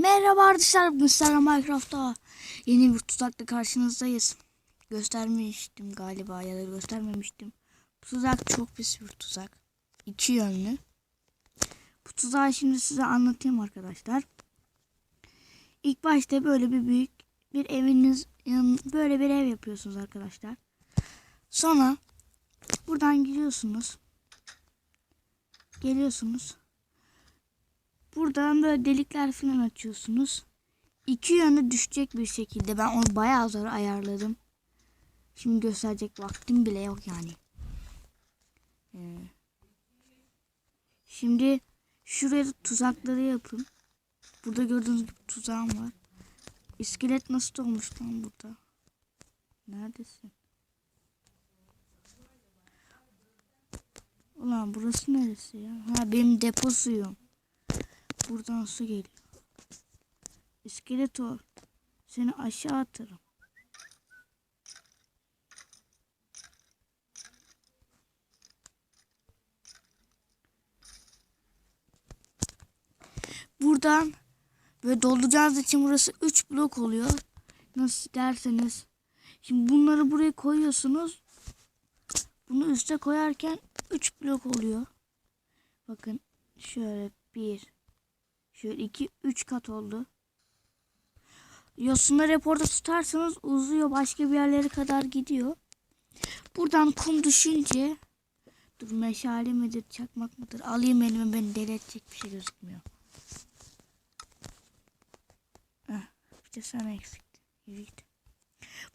Merhaba arkadaşlar bugün sizlerle Minecraft'ta yeni bir tuzakla karşınızdayız. Göstermiştim galiba ya da göstermemiştim. Bu tuzak çok pis bir tuzak. İki yönlü. Bu tuzağı şimdi size anlatayım arkadaşlar. İlk başta böyle bir büyük bir eviniz böyle bir ev yapıyorsunuz arkadaşlar. Sonra buradan giriyorsunuz. Geliyorsunuz. Buradan böyle delikler falan açıyorsunuz. İki yönü düşecek bir şekilde. Ben onu bayağı zor ayarladım. Şimdi gösterecek vaktim bile yok yani. Ee, şimdi şuraya tuzakları yapın. Burada gördüğünüz gibi tuzağım var. İskelet nasıl olmuş lan burada? Neredesin? Ulan burası neresi ya? Ha benim depo suyum. Buradan su geliyor. İskeletor. Seni aşağı atarım. Buradan böyle dolduracağınız için burası 3 blok oluyor. Nasıl derseniz. Şimdi bunları buraya koyuyorsunuz. Bunu üste koyarken 3 blok oluyor. Bakın şöyle 1 Şöyle 2 3 kat oldu. Yosunları hep orada tutarsanız uzuyor. Başka bir yerlere kadar gidiyor. Buradan kum düşünce dur meşale midir çakmak mıdır alayım elime beni deli edecek bir şey gözükmüyor. Heh, bir de sana eksikti. Yürü.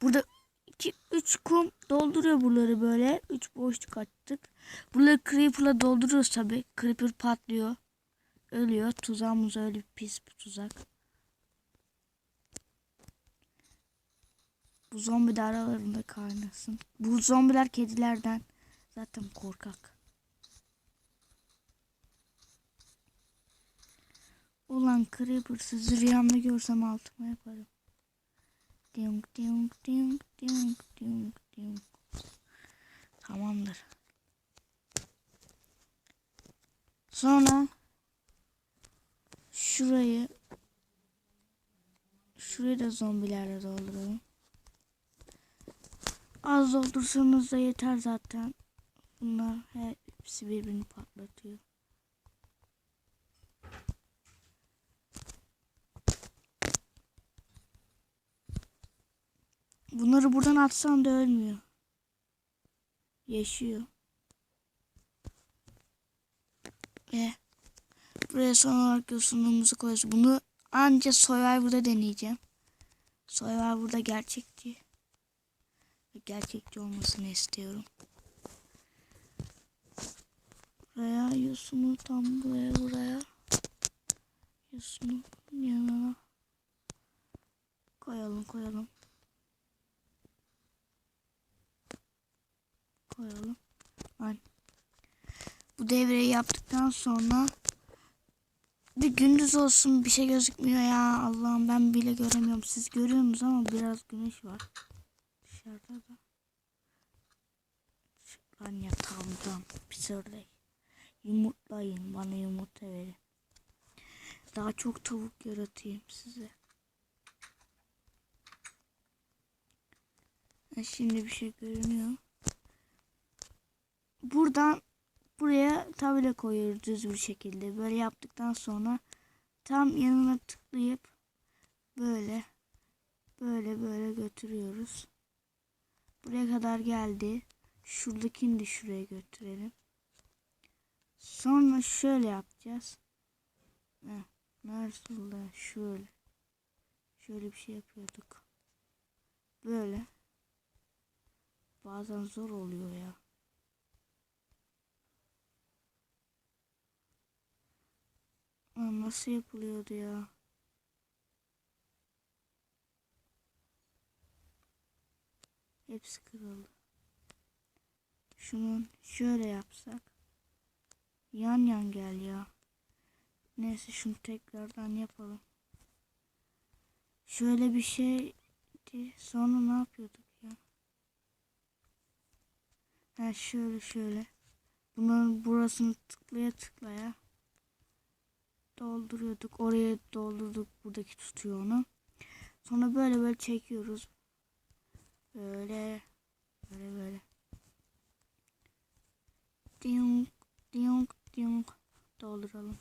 Burada 2 3 kum dolduruyor buraları böyle. 3 boşluk attık. Buraları creeper'la dolduruyoruz tabi. Creeper patlıyor ölüyor. Tuzağımız öyle pis bir tuzak. Bu zombi de aralarında kaynasın. Bu zombiler kedilerden zaten korkak. Ulan Creeper sizi rüyamda görsem altıma yaparım. Diyung diyung diyung diyung diyung diyung. Tamamdır. Sonra şurayı şurayı da zombilerle dolduralım. Az doldursanız da yeter zaten. Bunlar hepsi birbirini patlatıyor. Bunları buradan atsan da ölmüyor. Yaşıyor. Ve Buraya son olarak yosunluğumuzu koyuyoruz. Bunu anca Survivor'da deneyeceğim. Survivor'da gerçekçi. Gerçekçi olmasını istiyorum. Buraya yosunu tam buraya buraya. Yosunu yanına. Koyalım koyalım. Koyalım. Aynen. Bu devreyi yaptıktan sonra bir gündüz olsun bir şey gözükmüyor ya. Allah'ım ben bile göremiyorum. Siz görüyorsunuz ama biraz güneş var. Dışarıda da. Lan yatağımdan sırrı. Yumurtlayın. Bana yumurta verin. Daha çok tavuk yaratayım size. Şimdi bir şey görünüyor. Buradan buraya tabela koyuyoruz düz bir şekilde. Böyle yaptıktan sonra tam yanına tıklayıp böyle böyle böyle götürüyoruz. Buraya kadar geldi. Şuradakini de şuraya götürelim. Sonra şöyle yapacağız. Heh, Nasıl şöyle. Şöyle bir şey yapıyorduk. Böyle. Bazen zor oluyor ya. Lan nasıl yapılıyordu ya? Hepsi kırıldı. Şunun şöyle yapsak. Yan yan gel ya. Neyse şunu tekrardan yapalım. Şöyle bir şeydi. Sonra ne yapıyorduk ya? Ha şöyle şöyle. Bunların burasını tıklaya tıklaya dolduruyorduk. Oraya doldurduk. Buradaki tutuyor onu. Sonra böyle böyle çekiyoruz. Böyle böyle böyle. Diyunk diyunk diyunk dolduralım.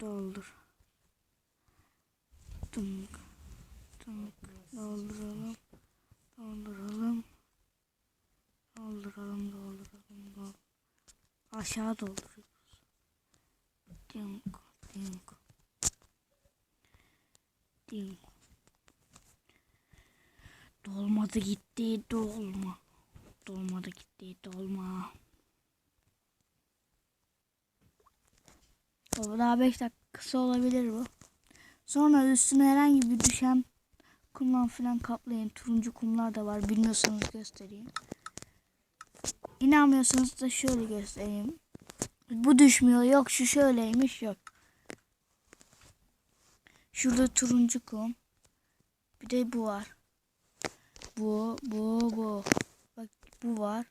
Doldur. Dunk dunk dolduralım. Dolduralım. Dolduralım, dolduralım, dolduralım. Aşağı dolduruyoruz. Dink, dink. Dink. Dolmadı gitti, dolma. Dolmadı dolma. Baba daha 5 dakika kısa olabilir bu. Sonra üstüne herhangi bir düşen kumdan falan kaplayın. Turuncu kumlar da var. Bilmiyorsanız göstereyim. İnanmıyorsanız da şöyle göstereyim. Bu düşmüyor. Yok şu şöyleymiş. Yok. Şurada turuncu kum. Bir de bu var. Bu, bu, bu. Bak bu var.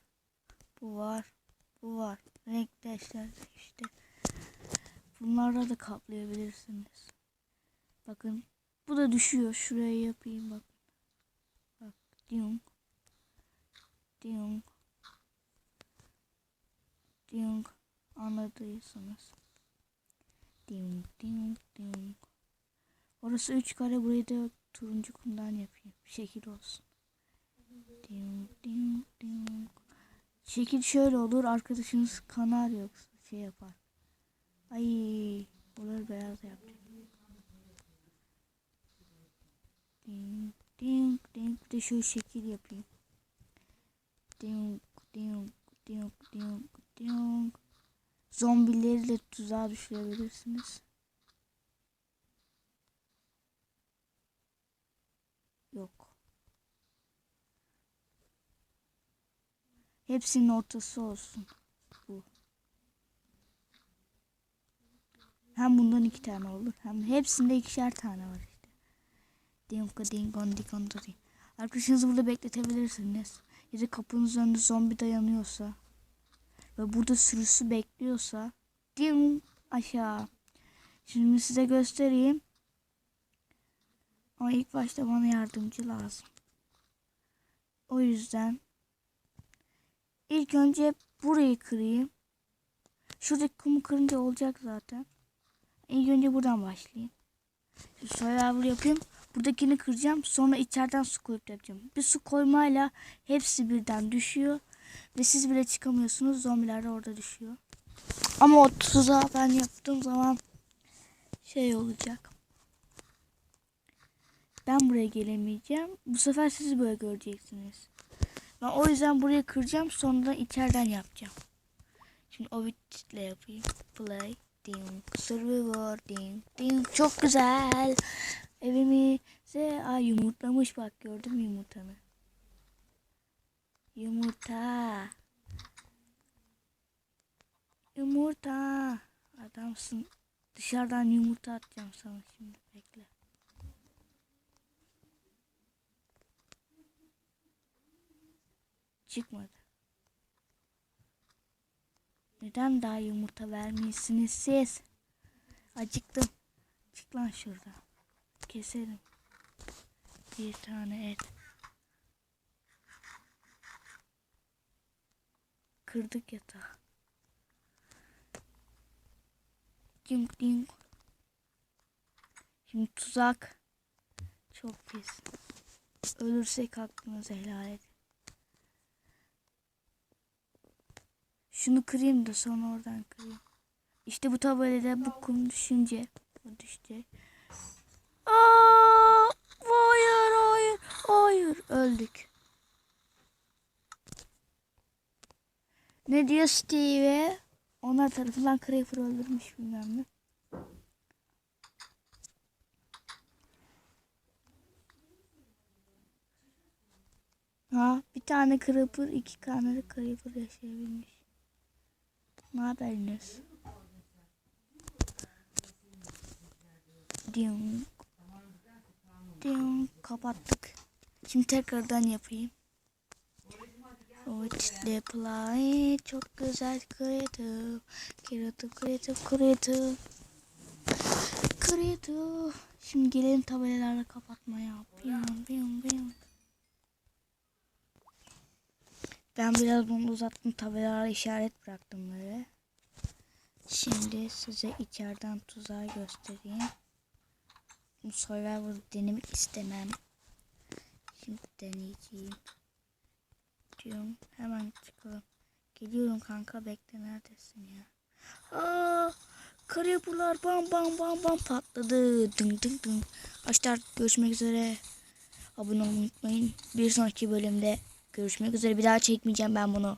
Bu var. Bu var. Renkleşler işte. Bunlarla da kaplayabilirsiniz. Bakın. Bu da düşüyor. Şuraya yapayım bak. Bak. Diyung. Diyung. Diyung. Anladıysanız. Diyung. Diyung. Diyung. Orası üç kare. Burayı da turuncu kumdan yapayım. Şekil olsun. Diyung. Diyung. Diyung. Şekil şöyle olur. Arkadaşınız kanar yoksa şey yapar. Ay. Buraları beyaz yapacağım. Ding ding ding bir de şöyle şekil yapayım. Ding ding ding ding ding. Zombileri de tuzağa düşürebilirsiniz. Yok. Hepsinin ortası olsun. Bu. Hem bundan iki tane olur. Hem hepsinde ikişer tane var işte. Dingo dingo dingo dingo. Arkadaşınızı burada bekletebilirsiniz. Ya da kapınızın önünde zombi dayanıyorsa ve burada sürüsü bekliyorsa ding aşağı. Şimdi size göstereyim. Ama ilk başta bana yardımcı lazım. O yüzden ilk önce burayı kırayım. Şuradaki kumu kırınca olacak zaten. İlk önce buradan başlayayım. Survival yapayım. Buradakini kıracağım. Sonra içeriden su koyup yapacağım. Bir su koymayla hepsi birden düşüyor. Ve siz bile çıkamıyorsunuz. Zombiler de orada düşüyor. Ama o tuzağı ben yaptığım zaman şey olacak. Ben buraya gelemeyeceğim. Bu sefer siz böyle göreceksiniz. Ben o yüzden burayı kıracağım. Sonra içeriden yapacağım. Şimdi o bitle yapayım. Play. Ding. Survivor. Ding. Ding. Çok güzel. Evimize ay yumurtlamış bak gördün mü yumurtanı? Yumurta. Yumurta. Adamsın. Dışarıdan yumurta atacağım sana şimdi bekle. Çıkmadı. Neden daha yumurta vermiyorsunuz siz? Acıktım. Çık lan şuradan. Keselim. Bir tane et. Kırdık yatağı. Ding ding. Şimdi tuzak. Çok pis. Ölürsek hakkınızı helal edin. Şunu kırayım da sonra oradan kırayım. İşte bu tabelada bu kum düşünce bu düşecek. Aa, hayır hayır hayır öldük. Ne diyor Steve? Onlar tarafından Creeper öldürmüş bilmem ne. Ha bir tane Creeper iki tane de Creeper yaşayabilmiş. Ne haberiniz? Ding. Ding. Kapattık. Şimdi tekrardan yapayım. Çitli play çok güzel kreatif. Kreatif kreatif kreatif. Kreatif. Şimdi gelelim tabelaları kapatmaya. Biyum biyum biyum. Ben biraz bunu uzattım. Tabelalara işaret bıraktım böyle. Şimdi size içeriden tuzağı göstereyim. Bu Survivor denemek istemem. Şimdi deneyeceğim. Diyorum hemen çıkalım. Geliyorum kanka bekle neredesin ya? Aa, Creeper'lar bam bam bam bam patladı. Ding ding ding. Arkadaşlar görüşmek üzere. Abone olmayı unutmayın. Bir sonraki bölümde görüşmek üzere. Bir daha çekmeyeceğim ben bunu.